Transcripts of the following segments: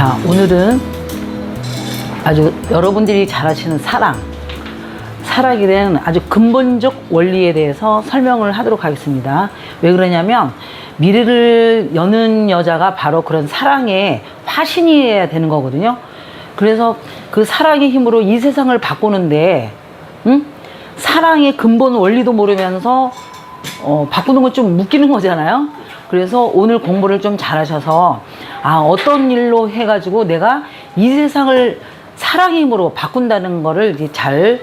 자, 오늘은 아주 여러분들이 잘 아시는 사랑, 사랑에 대한 아주 근본적 원리에 대해서 설명을 하도록 하겠습니다. 왜 그러냐면 미래를 여는 여자가 바로 그런 사랑의 화신이어야 되는 거거든요. 그래서 그 사랑의 힘으로 이 세상을 바꾸는데, 응? 사랑의 근본 원리도 모르면서 어, 바꾸는 건좀 웃기는 거잖아요. 그래서 오늘 공부를 좀 잘하셔서 아 어떤 일로 해가지고 내가 이 세상을 사랑의 힘으로 바꾼다는 거를 이제 잘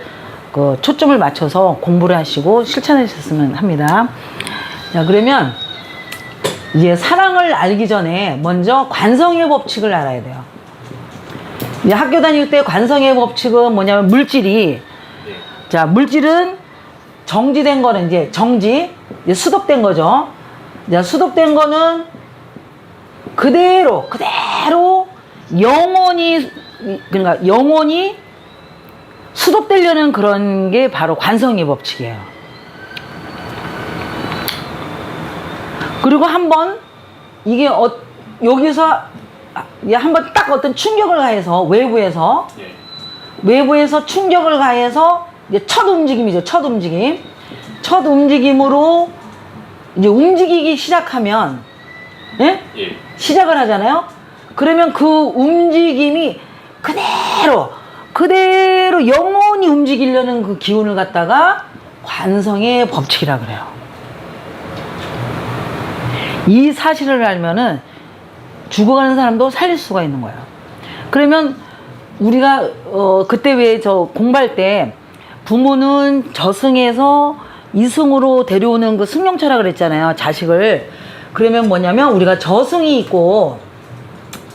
그, 초점을 맞춰서 공부를 하시고 실천하셨으면 합니다. 자 그러면 이제 사랑을 알기 전에 먼저 관성의 법칙을 알아야 돼요. 이제 학교 다닐 때 관성의 법칙은 뭐냐면 물질이 자 물질은 정지된 거는 이제 정지 이제 수독된 거죠. 자 수독된 거는 그대로 그대로 영원히 그러니까 영원히 수독되려는 그런 게 바로 관성의 법칙이에요. 그리고 한번 이게 어, 여기서 한번 딱 어떤 충격을 가해서 외부에서 예. 외부에서 충격을 가해서 이제 첫 움직임이죠. 첫 움직임. 첫 움직임으로 이제 움직이기 시작하면 예? 예. 시작을 하잖아요. 그러면 그 움직임이 그대로 그대로 영원히 움직이려는 그 기운을 갖다가 관성의 법칙이라 그래요. 이 사실을 알면은 죽어가는 사람도 살릴 수가 있는 거예요. 그러면 우리가 어 그때 왜 저 공부할 때 부모는 저승에서 이승으로 데려오는 그 승용차라 그랬잖아요. 자식을. 그러면 뭐냐면 우리가 저승이 있고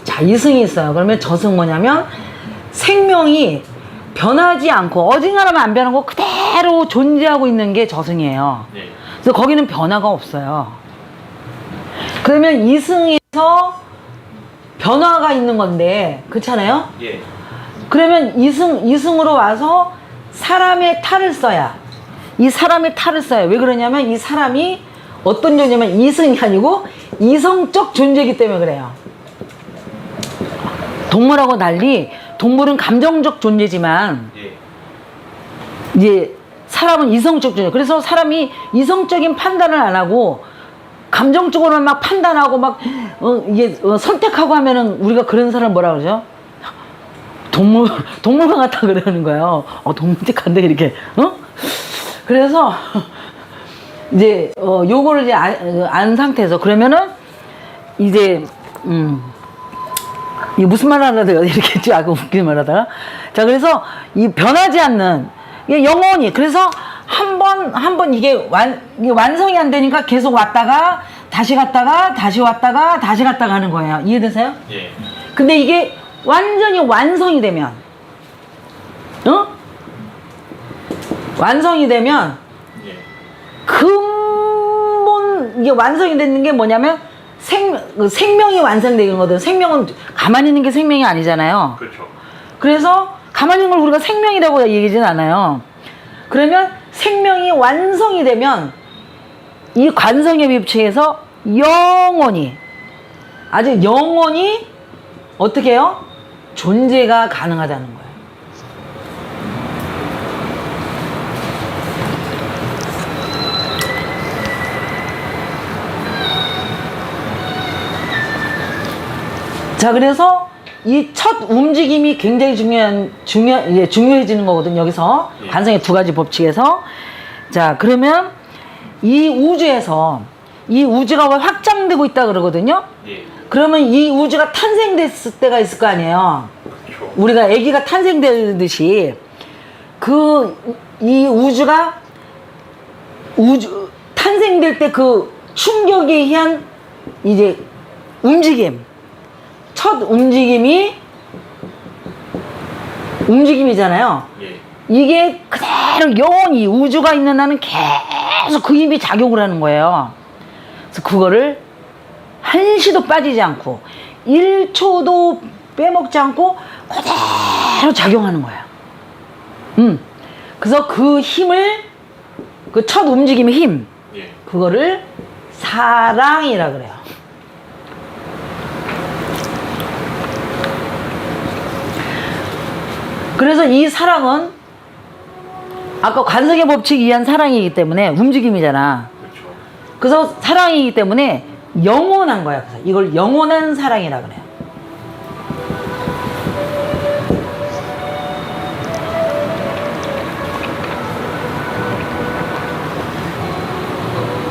자 이승이 있어요. 그러면 저승 뭐냐면 생명이 변하지 않고 어딘가라면 안 변하고 그대로 존재하고 있는 게 저승이에요. 예. 그래서 거기는 변화가 없어요. 그러면 이승에서 변화가 있는 건데 그렇잖아요. 예. 그러면 이승 이승으로 와서 사람의 탈을 써야 이 사람의 탈을 써야 왜 그러냐면 이 사람이 어떤 존재냐면 이승이 아니고 이성적 존재이기 때문에 그래요. 동물하고 달리 동물은 감정적 존재지만 예. 이제 사람은 이성적 존재. 그래서 사람이 이성적인 판단을 안 하고 감정적으로만 막 판단하고 막 어, 이게 어, 선택하고 하면은 우리가 그런 사람 뭐라 그러죠? 동물 동물관 같다 그러는 거예요. 어 동물틱한데 이렇게 어? 그래서 이제 어 요거를 이제 안, 안 상태에서 그러면은 이제 음 이게 무슨 말 하려다가 이렇게 쭉 아까 웃기는 말 하다가 자 그래서 이 변하지 않는 이게 영원히 그래서 한 번 한 번 이게 완 이게 완성이 안 되니까 계속 왔다가 다시 갔다가 다시 왔다가 다시 갔다가 하는 거예요 이해되세요? 예. 근데 이게 완전히 완성이 되면 어? 완성이 되면 예. 근본 이게 완성이 되는 게 뭐냐면 생그 생명이 완성되는 거든 생명은 가만히 있는 게 생명이 아니잖아요. 그렇죠. 그래서 가만히 있는 걸 우리가 생명이라고 얘기하지는 않아요. 그러면 생명이 완성이 되면 이 관성의 법칙에서 영원히 아주 영원히 어떻게 해요? 존재가 가능하다는 거예요. 자, 그래서 이 첫 움직임이 굉장히 중요한, 중요, 예, 중요해지는 거거든, 여기서. 예. 관성의 두 가지 법칙에서. 자, 그러면 이 우주에서 이 우주가 왜 확장되고 있다 그러거든요? 예. 그러면 이 우주가 탄생됐을 때가 있을 거 아니에요? 그렇죠. 우리가 아기가 탄생되듯이 그 이 우주가 우주 탄생될 때 그 충격에 의한 이제 움직임 첫 움직임이 움직임이잖아요. 예. 이게 그대로 영원히 우주가 있는 한은 계속 그 힘이 작용을 하는 거예요. 그래서 그거를 한시도 빠지지 않고 1초도 빼먹지 않고 그대로 작용하는 거예요. 음. 그래서 그 힘을 그 첫 움직임의 힘 예. 그거를 사랑이라 그래요. 그래서 이 사랑은 아까 관성의 법칙에 의한 사랑이기 때문에 움직임이잖아. 그래서 사랑이기 때문에 영원한 거야. 이걸 영원한 사랑이라 그래요.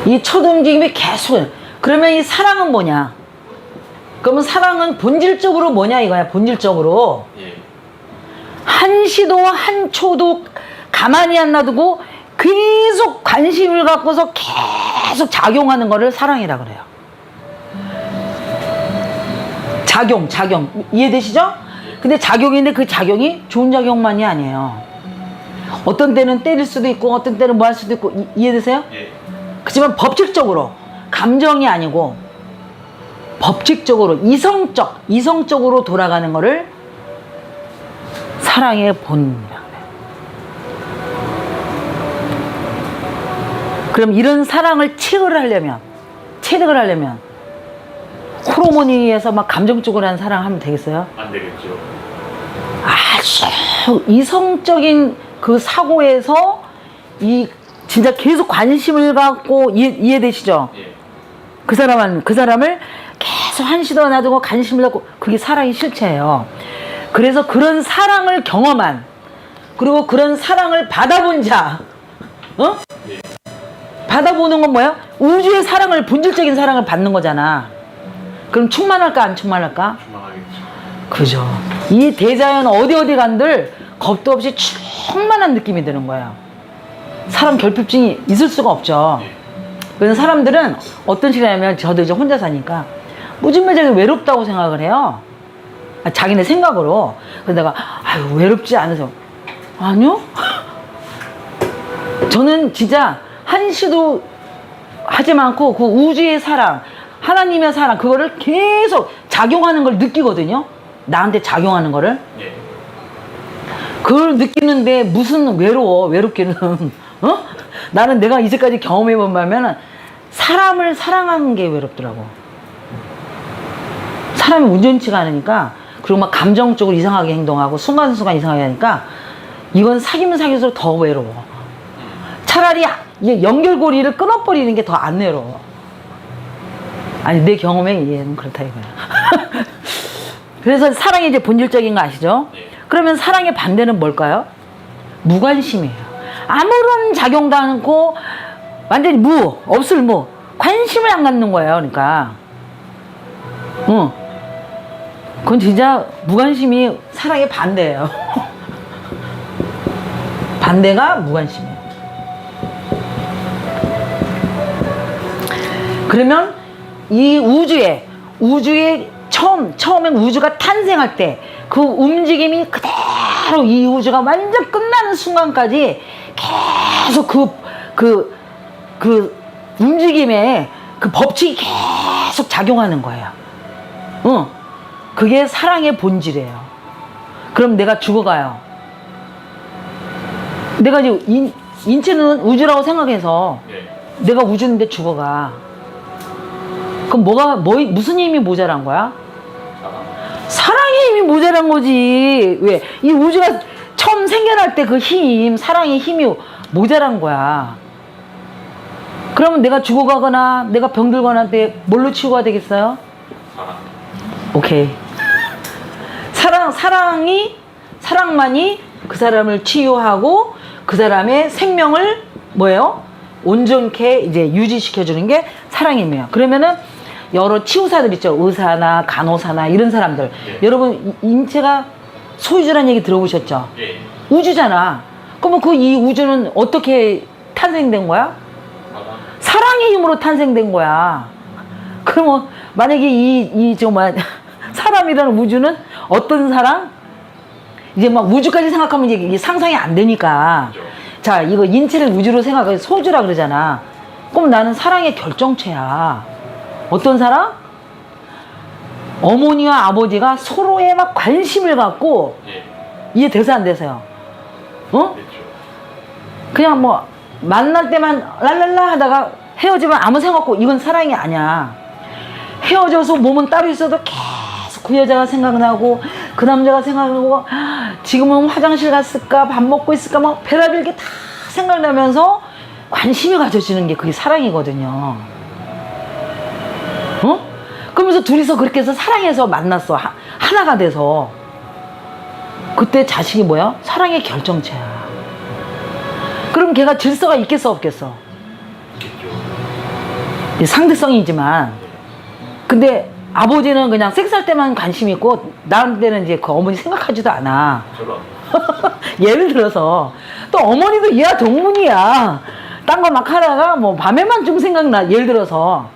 이 첫 움직임이 계속 그러면 이 사랑은 뭐냐? 그러면 사랑은 본질적으로 뭐냐 이거야. 본질적으로 예. 한 시도 한 초도 가만히 안 놔두고 계속 관심을 갖고서 계속 작용하는 거를 사랑이라 그래요. 작용, 작용. 이해되시죠? 근데 작용인데 그 작용이 좋은 작용만이 아니에요. 어떤 때는 때릴 수도 있고 어떤 때는 뭐 할 수도 있고 이- 이해되세요? 예. 그렇지만 법칙적으로 감정이 아니고 법칙적으로 이성적 이성적으로 돌아가는 거를 사랑의 본이라 그래요. 그럼 이런 사랑을 체득을 하려면 체득을 하려면 호르몬에 의해서 막 감정적으로 한 사랑 하면 되겠어요? 안 되겠죠. 아주 이성적인 그 사고에서 이 진짜 계속 관심을 갖고 이해, 이해되시죠? 예. 그 사람은 그 사람을 계속 한시도 안 놔두고 관심을 갖고 그게 사랑의 실체예요. 그래서 그런 사랑을 경험한 그리고 그런 사랑을 받아본 자, 어? 예. 받아보는 건 뭐야? 우주의 사랑을 본질적인 사랑을 받는 거잖아. 그럼 충만할까 안 충만할까? 충만하겠죠. 그죠. 이 대자연 어디 어디 간들 겁도 없이 충만한 느낌이 드는 거야. 사람 결핍증이 있을 수가 없죠. 예. 그래서 사람들은 어떤 식이냐면 저도 이제 혼자 사니까 무지무지하게 외롭다고 생각을 해요. 아, 자기네 생각으로. 그래서 내가 아유 외롭지 않으세요. 아니요. 저는 진짜 한시도 하지 않고 그 우주의 사랑, 하나님의 사랑 그거를 계속 작용하는 걸 느끼거든요. 나한테 작용하는 거를. 예. 그걸 느끼는데 무슨 외로워 외롭기는 어? 나는 내가 이제까지 경험해 본 바면은 사람을 사랑하는 게 외롭더라고 사람이 운전치가 않으니까 그리고 막 감정적으로 이상하게 행동하고 순간순간 이상하게 하니까 이건 사귀면 사귈수록 더 외로워 차라리 이 연결고리를 끊어버리는 게 더 안 외로워 아니 내 경험에 의해는 그렇다 이거야 그래서 사랑이 이제 본질적인 거 아시죠? 네. 그러면 사랑의 반대는 뭘까요? 무관심이에요. 아무런 작용도 않고 완전히 무, 없을 무, 관심을 안 갖는 거예요. 그러니까, 응, 그건 진짜 무관심이 사랑의 반대예요. 반대가 무관심이에요. 그러면 이 우주에 우주에 처음 처음에 우주가 탄생할 때 그 움직임이 그대로 이 우주가 완전 끝나는 순간까지 계속 그그그 움직임에 그 법칙이 계속 작용하는 거예요. 응. 그게 사랑의 본질이에요. 그럼 내가 죽어가요. 내가 이제 인, 인체는 우주라고 생각해서 예. 내가 우주인데 죽어가. 그럼 뭐가 뭐 무슨 힘이 모자란 거야? 사랑. 사랑의 힘이 모자란 거지. 왜? 이 우주가 처음 생겨날 때 그 힘, 사랑의 힘이 모자란 거야. 그러면 내가 죽어가거나 내가 병들거나 할때 뭘로 치유가 되겠어요? 사랑. 오케이. 사랑, 사랑이, 사랑만이 그 사람을 치유하고 그 사람의 생명을 뭐예요? 온전케 이제 유지시켜주는 게 사랑이에요. 그러면은 여러 치유사들 있죠. 의사나 간호사나 이런 사람들. 예. 여러분, 이- 인체가 소유주라는 얘기 들어보셨죠? 예. 우주잖아. 그러면 그 이 우주는 어떻게 탄생된 거야? 사랑. 사랑의 힘으로 탄생된 거야. 그러면 만약에 이, 이 정말 사람이라는 우주는 어떤 사랑? 이제 막 우주까지 생각하면 이게 상상이 안 되니까. 자, 이거 인체를 우주로 생각해 소주라 그러잖아. 그럼 나는 사랑의 결정체야. 어떤 사랑? 어머니와 아버지가 서로에 막 관심을 갖고 예. 이해 돼서 안 돼서요. 어? 그렇죠. 그냥 뭐 만날 때만 랄랄라 하다가 헤어지면 아무 생각 없고 이건 사랑이 아니야. 헤어져서 몸은 따로 있어도 계속 그 여자가 생각나고 그 남자가 생각나고 지금은 화장실 갔을까 밥 먹고 있을까 막 별의별 게 다 생각나면서 관심이 가져지는 게 그게 사랑이거든요. 어? 그러면서 둘이서 그렇게 해서 사랑해서 만났어. 하, 하나가 돼서. 그때 자식이 뭐야? 사랑의 결정체야. 그럼 걔가 질서가 있겠어, 없겠어? 상대성이지만. 근데 아버지는 그냥 섹스할 때만 관심 있고, 나한테는 이제 그 어머니 생각하지도 않아. 예를 들어서, 또 어머니도 얘야 동문이야. 딴 거 막 하다가 뭐 밤에만 좀 생각나. 예를 들어서.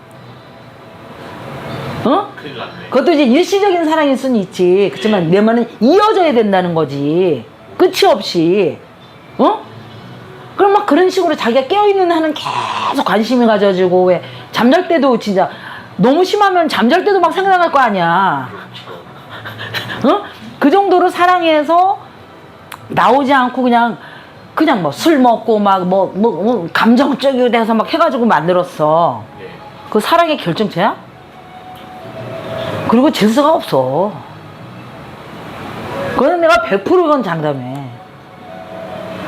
어? 큰일 났네. 그것도 이제 일시적인 사랑일 수는 있지. 그렇지만 내 말은 이어져야 된다는 거지. 끝이 없이. 어? 그럼 막 그런 식으로 자기가 깨어있는 한은 계속 관심이 가져지고, 왜, 잠잘 때도 진짜, 너무 심하면 잠잘 때도 막 생각날 거 아니야. 그렇죠. 어? 그 정도로 사랑해서 나오지 않고 그냥, 그냥 뭐 술 먹고 막 뭐, 뭐, 뭐 감정적이 돼서 막 해가지고 만들었어. 네. 그 사랑의 결정체야? 그리고 질서가 없어. 그건 내가 100% 그건 장담해.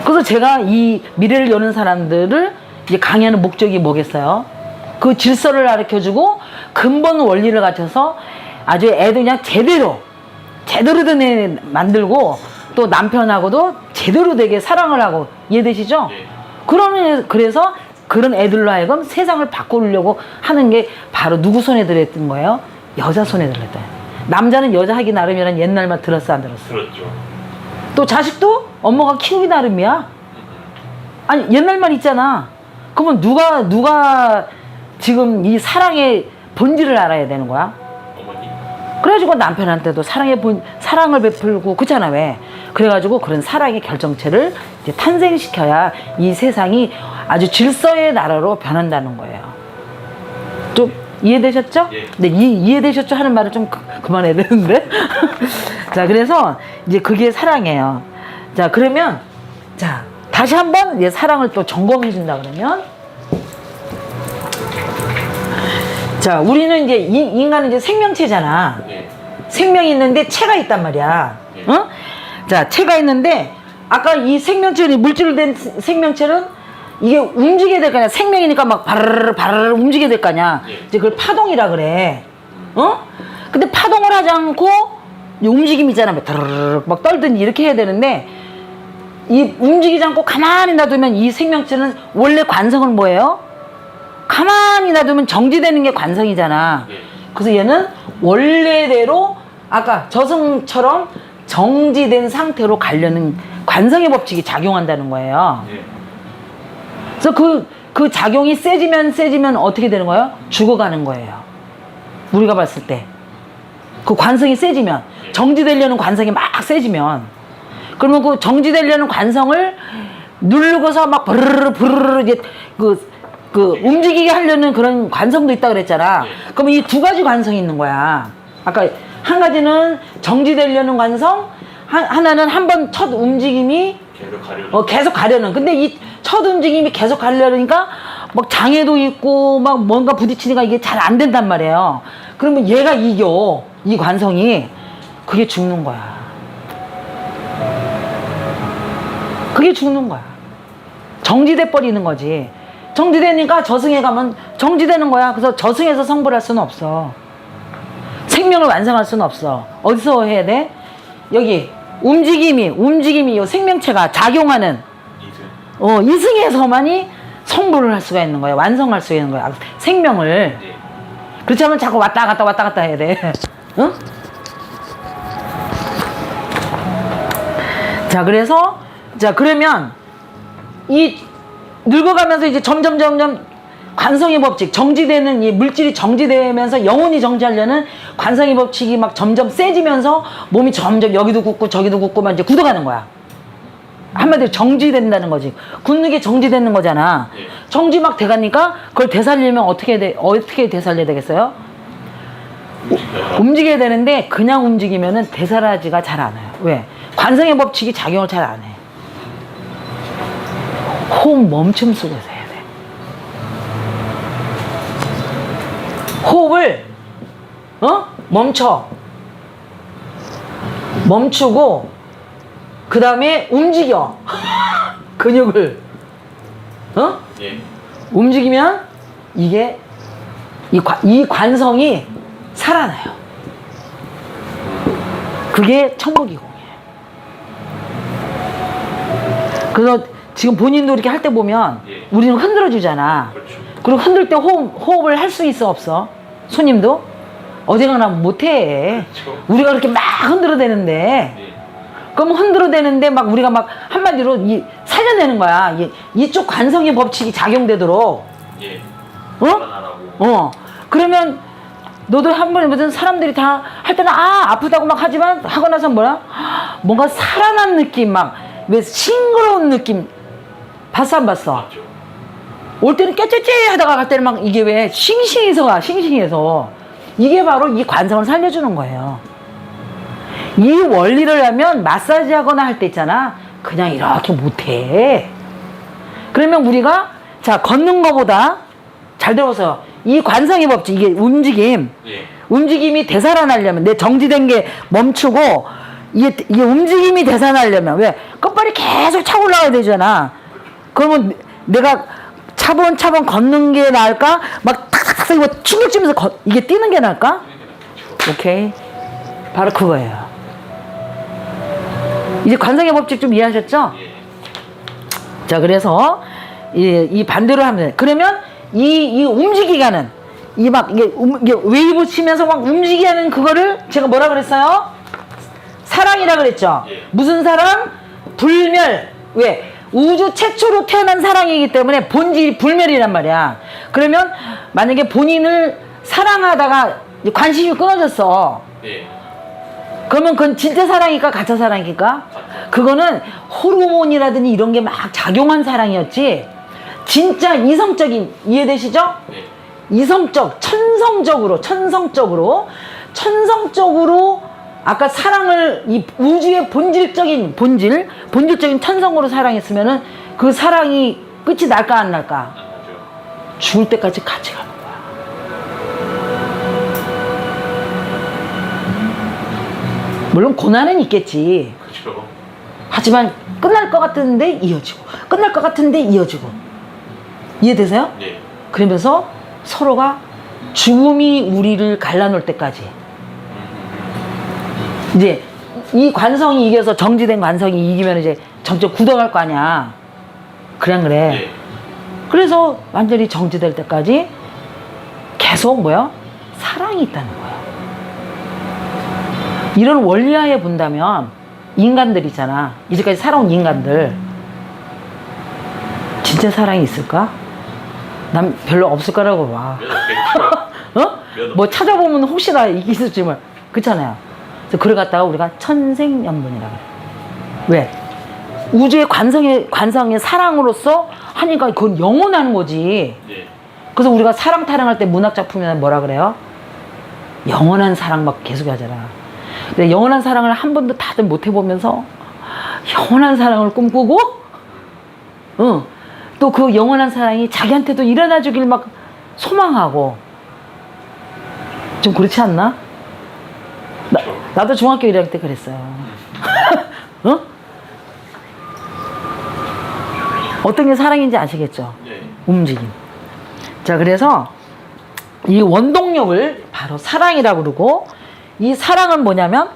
그래서 제가 이 미래를 여는 사람들을 이제 강의하는 목적이 뭐겠어요? 그 질서를 가르쳐주고 근본 원리를 갖춰서 아주 애들 그냥 제대로, 제대로 된 애 만들고 또 남편하고도 제대로 되게 사랑을 하고 이해되시죠? 네. 그러면 그래서 그런 애들로 하여금 세상을 바꾸려고 하는 게 바로 누구 손에 들었던 거예요? 여자 손에 들었다. 남자는 여자 하기 나름이란 옛날 말 들었어 안 들었어? 들었죠. 또 자식도 엄마가 키우기 나름이야. 아니 옛날 말 있잖아. 그러면 누가 누가 지금 이 사랑의 본질을 알아야 되는 거야? 그래가지고 남편한테도 사랑의 본 사랑을 베풀고 그렇잖아 왜? 그래가지고 그런 사랑의 결정체를 이제 탄생시켜야 이 세상이 아주 질서의 나라로 변한다는 거예요. 좀 이해되셨죠? 예. 네, 이, 이해되셨죠? 하는 말을 좀 그, 그만해야 되는데. 자, 그래서 이제 그게 사랑이에요. 자, 그러면 자 다시 한번 이제 사랑을 또 점검해 준다 그러면 자, 우리는 이제 이, 인간은 이제 생명체잖아. 네. 생명이 있는데 체가 있단 말이야. 예. 어? 자, 체가 있는데 아까 이 생명체는 물질로 된 세- 생명체는 이게 움직여야 될 거 아니야. 생명이니까 막 바르르 바르르 움직여야 될 거 아니야. 예. 이제 그걸 파동이라 그래. 어? 근데 파동을 하지 않고 이 움직임이 있잖아. 막 드르르 막 떨든지 이렇게 해야 되는데 이 움직이지 않고 가만히 놔두면 이 생명체는 원래 관성은 뭐예요? 가만히 놔두면 정지되는 게 관성이잖아. 네. 그래서 얘는 원래대로 아까 저승처럼 정지된 상태로 가려는 관성의 법칙이 작용한다는 거예요. 네. 그래서 그, 그 작용이 세지면 세지면 어떻게 되는 거예요? 죽어가는 거예요. 우리가 봤을 때. 그 관성이 세지면, 정지되려는 관성이 막 세지면, 그러면 그 정지되려는 관성을 누르고서 막 부르르 부르르 이제 그, 그 움직이게 하려는 그런 관성도 있다 그랬잖아. 그러면 이두 가지 관성이 있는 거야. 아까 한 가지는 정지되려는 관성, 하, 하나는 한 번 첫 움직임이 계속 가려는. 어, 계속 가려는. 근데 이 첫 움직임이 계속 가려니까 막 장애도 있고 막 뭔가 부딪히니까 이게 잘 안 된단 말이에요. 그러면 얘가 이겨. 이 관성이. 그게 죽는 거야. 그게 죽는 거야. 정지돼 버리는 거지. 정지되니까 저승에 가면 정지되는 거야. 그래서 저승에서 성불 할 수는 없어. 생명을 완성할 수는 없어. 어디서 해야 돼? 여기 움직임이 움직임이 요 생명체가 작용하는. 어, 이승에서만이 성불을 할 수가 있는 거야. 완성할 수 있는 거야. 생명을. 네. 그렇지 않으면 자꾸 왔다 갔다 왔다 갔다 해야 돼. 응? 자, 그래서, 자, 그러면, 이, 늙어가면서 이제 점점, 점점, 관성의 법칙, 정지되는 이 물질이 정지되면서 영혼이 정지하려는 관성의 법칙이 막 점점 세지면서 몸이 점점 여기도 굳고 저기도 굳고 막 이제 굳어가는 거야. 한마디로 정지된다는 거지. 굳는 게 정지되는 거잖아. 예. 정지 막 돼가니까 그걸 되살리면 어떻게 돼, 어떻게 되살려야 되겠어요? 움직여야 되는데 그냥 움직이면은 되살아지가 잘안 와요. 왜? 관성의 법칙이 작용을 잘 안 해. 호흡 멈춤 속에서 해야 돼. 호흡을 어? 멈춰. 멈추고 그 다음에 움직여 근육을 어? 예. 움직이면 이게 이, 관, 이 관성이 살아나요. 그게 천국이공이에요. 그래서 지금 본인도 이렇게 할 때 보면 예. 우리는 흔들어 주잖아. 그렇죠. 그리고 흔들 때 호흡, 호흡 을 할 수 있어 없어? 손님도 어디가나 못해. 그렇죠. 우리가 그렇게 막 흔들어 대는데 예. 그럼 흔들어 대는데 막 우리가 막 한마디로 이 살려내는 거야. 이, 이쪽 관성의 법칙이 작용되도록. 예. 어? 어. 그러면 너도 한 번에 무슨 사람들이 다 할 때는 아 아프다고 막 하지만 하고 나서 뭐야? 뭔가 살아난 느낌 막 왜 싱그러운 느낌 봤어 안 봤어? 맞죠. 올 때는 깨째째 하다가 갈 때는 막 이게 왜 싱싱해서 가 싱싱해서 이게 바로 이 관성을 살려주는 거예요. 이 원리를 하면 마사지 하거나 할 때 있잖아. 그냥 이렇게 못해. 그러면 우리가 자 걷는 거보다 잘 들어서 이 관성의 법칙 이게 움직임 예. 움직임이 되살아나려면 내 정지된 게 멈추고 이게, 이게 움직임이 되살아나려면 왜 끝발이 계속 차고 올라가야 되잖아 그러면 내가 차번차번 걷는 게 나을까 막 탁탁탁 이거 충격 주면서 걷- 이게 뛰는 게 나을까 오케이 바로 그거예요 이제 관성의 법칙 좀 이해하셨죠? 예. 자, 그래서 이, 이 반대로 하면 돼. 그러면 이, 이 움직이게 하는 이 막 이게, 움- 이게 웨이브 치면서 막 움직이게 하는 그거를 제가 뭐라 그랬어요? 사랑이라 그랬죠. 예. 무슨 사랑? 불멸. 왜? 우주 최초로 태어난 사랑이기 때문에 본질이 불멸이란 말이야. 그러면 만약에 본인을 사랑하다가 관심이 끊어졌어. 예. 그러면 그건 진짜 사랑일까 가짜 사랑일까? 그거는 호르몬이라든지 이런 게 막 작용한 사랑이었지. 진짜 이성적인 이해되시죠? 예. 이성적, 천성적으로, 천성적으로, 천성적으로 아까 사랑을 이 우주의 본질적인 본질, 본질적인 천성으로 사랑했으면은 그 사랑이 끝이 날까 안 날까? 죽을 때까지 같이 가는 거야. 물론 고난은 있겠지. 그렇죠. 하지만 끝날 것 같은데 이어지고 끝날 것 같은데 이어지고 이해되세요? 예. 그러면서 서로가 죽음이 우리를 갈라놓을 때까지 이제 이 관성이 이겨서 정지된 관성이 이기면 이제 점점 굳어갈 거 아니야 그냥 그래 예. 그래서 완전히 정지될 때까지 계속 뭐야? 사랑이 있다는 거야. 이런 원리하에 본다면 인간들이잖아. 이제까지 살아온 인간들. 진짜 사랑이 있을까? 난 별로 없을 거라고 봐. 어? 면뭐 찾아보면 혹시나 있을지 뭐 그렇잖아요. 그래서 그걸 갖다가 우리가 천생연분이라 그래. 왜? 우주의 관성의 관성의 사랑으로서 하니까 그건 영원하는 거지. 예. 그래서 우리가 사랑 타령할 때 문학 작품에 뭐라 그래요? 영원한 사랑 막 계속 하잖아. 근데 영원한 사랑을 한 번도 다들 못 해보면서 영원한 사랑을 꿈꾸고, 응. 또 그 영원한 사랑이 자기한테도 일어나 주길 막 소망하고. 좀 그렇지 않나? 나. 나도 중학교 1학년 때 그랬어요. 어? 어떤 게 사랑인지 아시겠죠? 예. 움직임. 자, 그래서 이 원동력을 바로 사랑이라고 그러고 이 사랑은 뭐냐면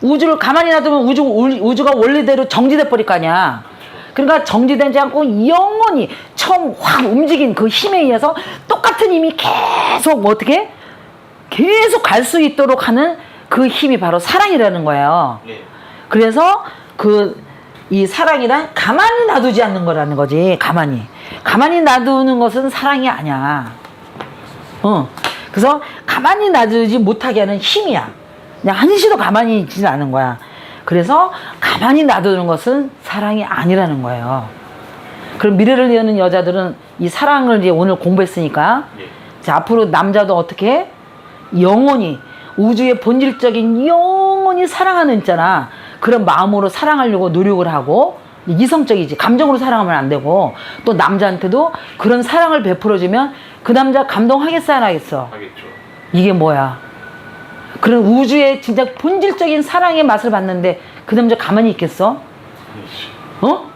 우주를 가만히 놔두면 우주, 우주가 원래대로 정지돼 버릴 거 아니야. 그러니까 정지되지 않고 영원히 처음 확 움직인 그 힘에 의해서 똑같은 힘이 계속 뭐 어떻게 계속 갈 수 있도록 하는 그 힘이 바로 사랑이라는 거예요. 예. 그래서 그 이 사랑이란 가만히 놔두지 않는 거라는 거지. 가만히. 가만히 놔두는 것은 사랑이 아니야. 어. 그래서 가만히 놔두지 못하게 하는 힘이야. 그냥 한시도 가만히 있지는 않은 거야. 그래서 가만히 놔두는 것은 사랑이 아니라는 거예요. 그럼 미래를 여는 여자들은 이 사랑을 이제 오늘 공부했으니까 예. 자, 앞으로 남자도 어떻게 해? 영원히 우주의 본질적인 영원히 사랑하는 있잖아. 그런 마음으로 사랑하려고 노력을 하고 이성적이지 감정으로 사랑하면 안 되고 또 남자한테도 그런 사랑을 베풀어주면 그 남자 감동하겠어 안 하겠어? 하겠죠. 이게 뭐야? 그런 우주의 진짜 본질적인 사랑의 맛을 봤는데 그 남자 가만히 있겠어? 어?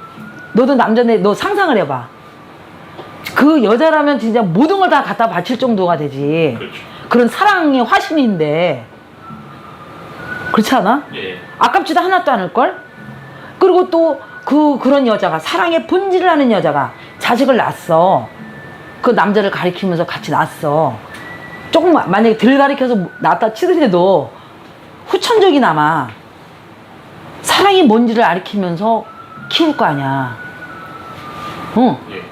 너도 남자네 너 상상을 해봐. 그 여자라면 진짜 모든 걸 다 갖다 바칠 정도가 되지. 그렇죠. 그런 사랑의 화신인데 그렇지 않아? 예. 아깝지도 하나도 않을 걸? 그리고 또 그 그런 여자가 사랑의 본질을 아는 여자가 자식을 낳았어. 그 남자를 가리키면서 같이 낳았어. 조금 마- 만약에 덜 가리켜서 낳았다 치더라도 후천적이 남아. 사랑이 뭔지를 가리키면서 키울 거 아니야. 응. 예.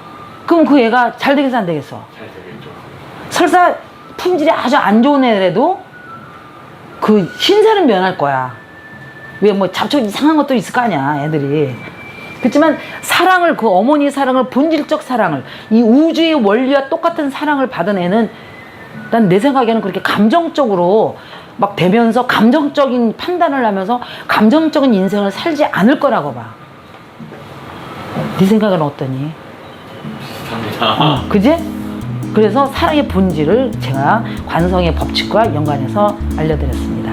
그럼 그 애가 잘 되겠어 안 되겠어? 잘 되겠죠. 설사 품질이 아주 안 좋은 애라도 그 신세는 면할 거야. 왜 뭐 잡초 이상한 것도 있을 거 아니야, 애들이. 그렇지만 사랑을 그 어머니 사랑을 본질적 사랑을 이 우주의 원리와 똑같은 사랑을 받은 애는 난 내 생각에는 그렇게 감정적으로 막 되면서 감정적인 판단을 하면서 감정적인 인생을 살지 않을 거라고 봐. 네 생각은 어떠니? 비슷합니다. 그지? 그래서 사랑의 본질을 제가 관성의 법칙과 연관해서 알려드렸습니다.